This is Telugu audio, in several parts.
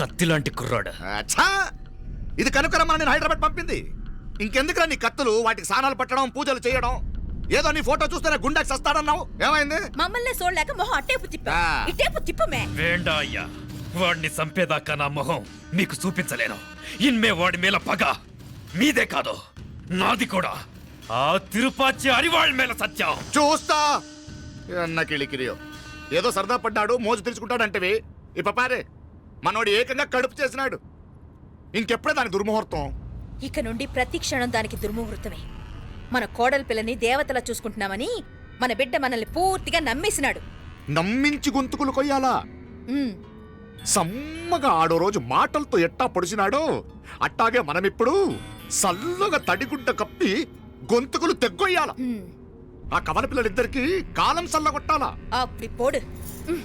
కత్తి లాంటి కుర్రాడు? అచ్చా! ఇది కనుకరమ్మని నేను హైదరాబాద్ పంపింది. ఇంకెందుకురా నీ కత్తులు? వాటికి స్నానాలు పట్టడం పూజలు చేయడం. ఏదో నీ ఫోటో చూస్తేనే గుండెకి సస్తాడన్నావు. ఏమైంది? మమ్మల్ని చూడలేక మొహం అట్టేపు తిప్పా. ఇట్టేపు తిప్పమే. వేండా అయ్యా వాడిని చంపేదాకా నా మొహం మీకు చూపించలేను. ఇన్మే వాడి మేల పగ. మీదే కాదు నాది కూడా. ఆ తిరుపాచి అరివాళ్ళ మేల సత్యం. చూస్తా! అన్న కిళికిరియో. ఏదో సరదా పడ్డాడు మోజు తెలుసుకుంటాడంటవి ఇప్ప పారే మనోడు ఏకంగా కడుపు చేసినాడు. ఇంకెప్పుడే దాని దుర్ముహూర్తం? ఇక నుండి ప్రతి క్షణం దానికి దుర్ముహూర్తమే. మన కోడలి పిల్లని దేవతలా చూసుకుంటున్నామని మన బిడ్డ మనల్ని పూర్తిగా నమ్మేసినాడు. నమ్మించి గొంతుకులు కొయ్యాలా? ఉమ్, సమ్మగా ఆడో రోజు మాటలతో ఎట్టా పొడిచినాడో అట్టాగే మనమిప్పుడు సల్లుగా తడిగుడ్డ కప్పి గొంతుకులు తెగ్గొయ్యాల? ఉమ్. ఆ కవల పిల్లలిద్దరికి కాలం సల్లగొట్టాలా? అప్పుడు పోడు. ఉమ్.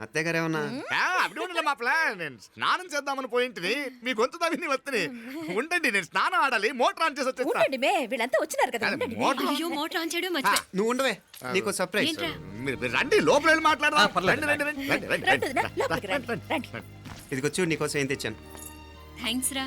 అత్తయ్య గారు ఏమన్నా ఆ, అప్పుడు ఉండలే మా ప్లాన్ నేను స్నానం చేద్దామని పోయింటిని. మీ గొంతు తవ్వి వస్తుంది ఉండండి నేను స్నానం ఆడాలి. మోటార్ ఆన్ చేసి వచ్చేస్తా. ఉండండి మే వీళ్ళంతా వచ్చినారు కదా ఉండండి. మోటార్ అయ్యో మోటార్ ఆన్ చేయడం మర్చిపోయా. నువ్వు ఉండవే నీకు సర్ప్రైజ్? మీరు రండి లోపల వెళ్ళి మాట్లాడదాం. రండి రండి రండి. రండి రండి రండి. వదినా, రండి లోపలికి రండి రండి ఇదిగో చూడు నీకోసం ఏం తెచ్చాను. థ్యాంక్స్ రా.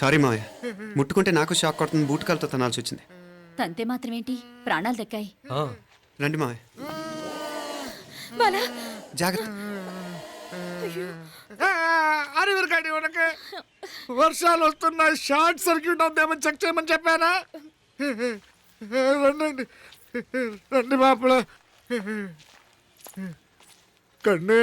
సారీ మావయ్య. ముట్టుకుంటే నాకు షాక్ కొడుతుంది బూట్ కాలుతో తనాల్సి వచ్చింది. తంతే మాత్రమేంటి? ప్రాణాలు దక్కాయి. రండి మావయ్య. బాలా. జాగ్రత్త. అరే వీరకాడి ఉనక వర్షాలు వస్తున్నాయి షార్ట్ సర్క్యూట్ అవుతామని చెక్ చేయమని చెప్పానా? రండి రండి మాపల. కన్ను.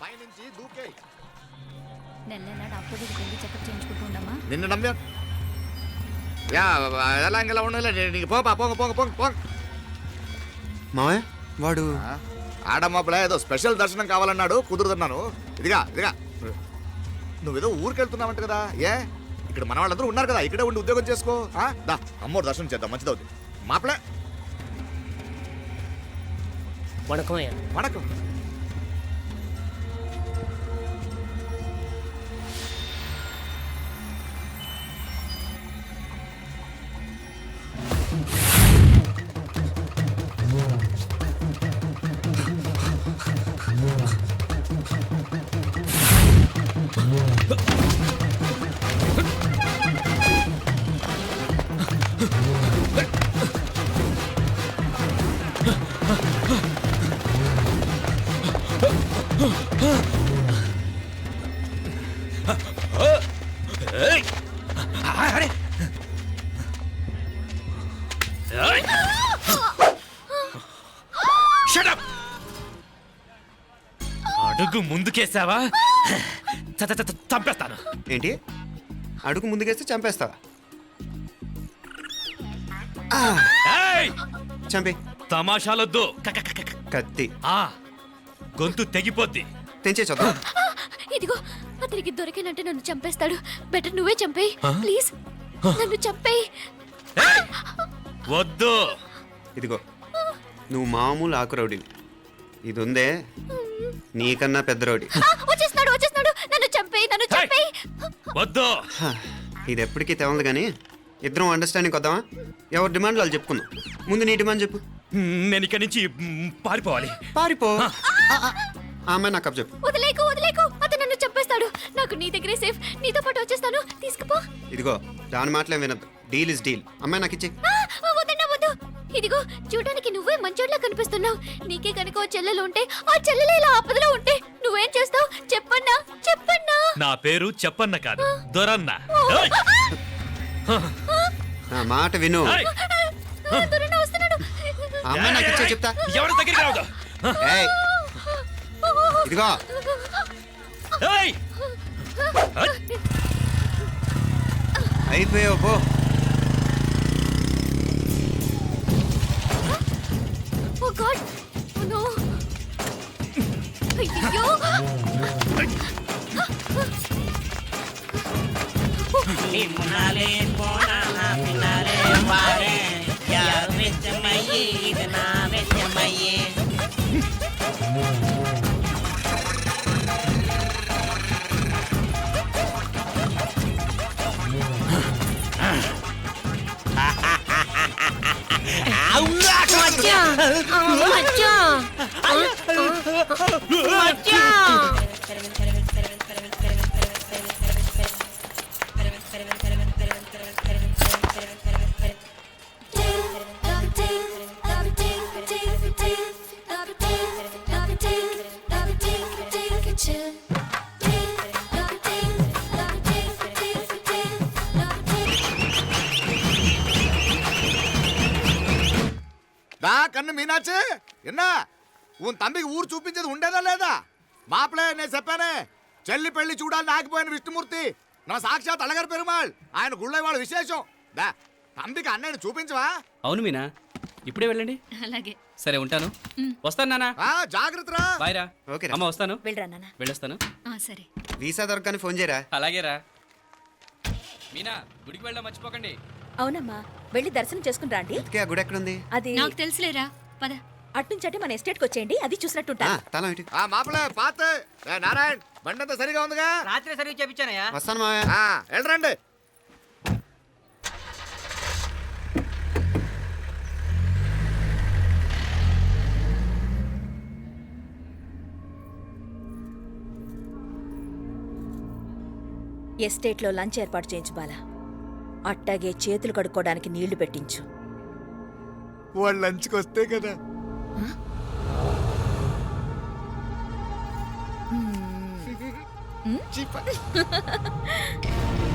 పైనుంచి దూకే నెల నెల డాక్టర్ దగ్గరికి వెళ్ళి చెకప్ చేయించుకుంటూ ఉండమ్మా నిన్ను నమ్మా యా ఎలా ఇంకెలా ఉండలే నీకు పోపా పోంగ పోంగ పోంగ పోంగ మావయ్య వాడు ఆడమ్మప్పుడే ఏదో స్పెషల్ దర్శనం కావాలన్నాడు కుదురుతున్నాను ఇదిగా ఇదిగా నువ్వేదో ఊరికెళ్తున్నావంట కదా ఏ ఇక్కడ మన వాళ్ళందరూ ఉన్నారు కదా ఇక్కడే ఉండి ఉద్యోగం చేసుకో ఆ? దా అమ్మోడు దర్శనం చేద్దాం మంచిదవుతుంది మాపలే வணக்கம் ஐயா వణకం అరే! అడుగు ముందుకేసావా? చంపేస్తాను. ఏంటి? అడుగు ముందుకేస్తే చంపేస్తావా! చంపే తమాషాలొద్దు. కత్తి. ఆ, గొంతు తెగిపోద్ది. తెంచే చూద్దాం ఇదిగో అతనికి దొరికినంటే నన్ను చంపేస్తాడు. బెటర్ నువ్వే చంపేయి. ప్లీజ్ నన్ను చంపేయి! వద్దు. ఇదిగో నువ్వు మామూలు ఆకు రౌడీని. ఇది ఉందే నీకన్నా పెద్ద రౌడీ. ఆ, వచ్చేస్తున్నాడు వచ్చేస్తున్నాడు. నన్ను చంపేయి నన్ను! చంపేయి. వద్దు. ఇది ఎప్పటికీ తెవలదు కానీ ఇద్దరం అండర్స్టాండింగ్ వద్దామా? ఎవరి డిమాండ్ వాళ్ళు చెప్పుకుందాం. ముందు నీ డిమాండ్ చెప్పు. నేను ఇక్కడి నుంచి పారిపోవాలి. పారిపో. ఆ, ఆ, ఆ అమ్మాయి నాకు చెప్పు. వదిలేకు వదిలేకు. అతను నన్ను చంపేస్తాడు. నాకు నీ దగ్గరే సేఫ్ నీతో పాటు వచ్చేస్తాను. తీసుకుపో. ఇదిగో దాని మాటలే వినద్దు. Deal is deal. అమ్మాయి నాకు ఇచ్చే ఆ, వద్దన్నా వద్దు. ఇదిగో చూడడానికి నువ్వే మంచోట్లా కనిపిస్తున్నావు. నీకే కనుక ఓ చెల్లెలు ఉంటే ఆ చెల్లెలు ఇలా ఆపదలో ఉంటే నువ్వేం చేస్తావు? చెప్పన్నా చెప్పన్నా. నా పేరు చెప్పన్న కాదు. దొరన్న! నా మాట విను! దొరన్న వస్తున్నాడు. అమ్మాయి నాకు ఇచ్చే చెప్తా. ఎవరి దగ్గరికి రావద్దు? ఏయ్! ఇదిగో అయిపోయావు పో Oh God! Oh no! అయ్యో నిమ్మనాలే పోనా పిన్నాలే వారే యార్ వెచ్చమయ్యి ఇది నా వెచ్చమయ్యి മച്ചാ. മച്ചാ. மச்சான் மச்சான் மச்சான் దా కన్ను మీనాచి ఎన్నా ఉన్ తండ్రికి ఊరు చూపించేది ఉండేదా లేదా మాపలే నేను చెప్పానే చెల్లి పెళ్లి చూడాలని ఆగిపోయిన విష్ణుమూర్తి నా సాక్షాత్ అలగారు పెరుమాళ్ ఆయన గుళ్ళ వాళ్ళ విశేషం దా తండ్రికి అన్నయ్యని చూపించవా అవును మీనా ఇప్పుడే వెళ్ళండి అలాగే సరే ఉంటాను వస్తాను నాన్న ఆ జాగ్రత్తరా బాయ్ రా ఓకే రా. అమ్మ వస్తాను వెళ్ళరా నాన్న వెళ్ళొస్తాను ఆ సరే వీసా దొరకని ఫోన్ చేయరా అలాగే రా మీనా గుడికి వెళ్ళడం మర్చిపోకండి అవునమ్మా వెళ్ళి దర్శనం చేసుకుని రండి ఇంతకీ ఆ గుడి ఎక్కడుంది అది నాకు తెలుసులేరా పద. అట్నుంచి అంటే మన ఎస్టేట్కి వచ్చేయండి అది చూసినట్టుంటా ఆ, తలం ఇటు. ఆ మాపలే పాత. ఏ, నారాయణ్ బండంతా సరిగా ఉందిగా? రాత్రి సర్వీస్ చేపించానయ్యా. వస్తాను మావయ్య. ఆ, వెళ్ళరండి. ఎస్టేట్లో లంచ్ ఏర్పాటు చేయించు బాలా. అట్టాగే చేతులు కడుక్కోవడానికి నీళ్ళు పెట్టించు. వాడు లంచ్కి వస్తే కదా. చెప్ప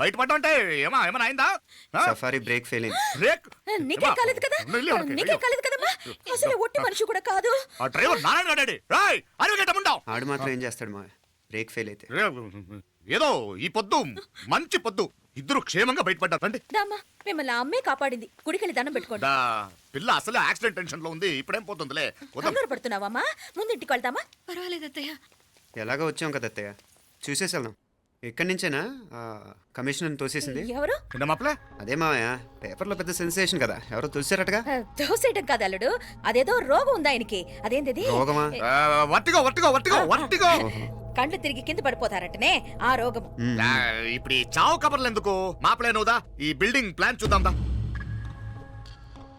బయటపడ్డా అంటే ఏమా ఏమైనా అయిందా? సఫారీ బ్రేక్ ఫెయిల్ బ్రేక్ నీకే? కాలేదు కదా? నీకే. కాలేదు కదమ్మా? అసలు ఒట్టి మనిషి కూడా కాదు. ఆ డ్రైవర్ నారాయణ రాయ్ ఆడు మాత్రం ఏం చేస్తాడు మా? బ్రేక్ ఫెయిల్ అయితే. ఏదో ఈ పొద్దు మంచి పొద్దు. ఇద్దరు క్షేమంగా బయటపడ్డారు. మిమ్మల్ని అమ్మే కాపాడింది. గుడికెళ్ళి దండం పెట్టుకోండి. దా, పిల్ల అసలే యాక్సిడెంట్ టెన్షన్లో ఉంది. ఇప్పుడేం పోతుందిలే? పడుతున్నావమ్మా ముందు ఇంటికి వెళ్దామా? పర్వాలేదు అత్తయ్య. ఎలాగో వచ్చాం కదా అత్తయ్య. చూసేసి వెళ్దాం. ఎక్కడి నుంచేనా ఆ, కమిషనర్ తోసేసింది. ఎవరు? మాపలే? అదే మావయ్య పేపర్లో పెద్ద సెన్సేషన్ కదా. ఎవరో తోసారటగా ఆ, దోసేయటం కాదు అల్లుడు. అదేదో రోగం ఉంది ఆయనకి. అదేంటిది? రోగమా? వట్టిగో వట్టిగో వట్టిగో వట్టిగో కండ్లు తిరిగి కింద పడిపోతారటనే ఆ రోగం. ఇప్పుడు ఈ చావు కబర్లు ఎందుకు? మాపలే నువ్వుదా? ఈ బిల్డింగ్ ప్లాన్ చూద్దాం దా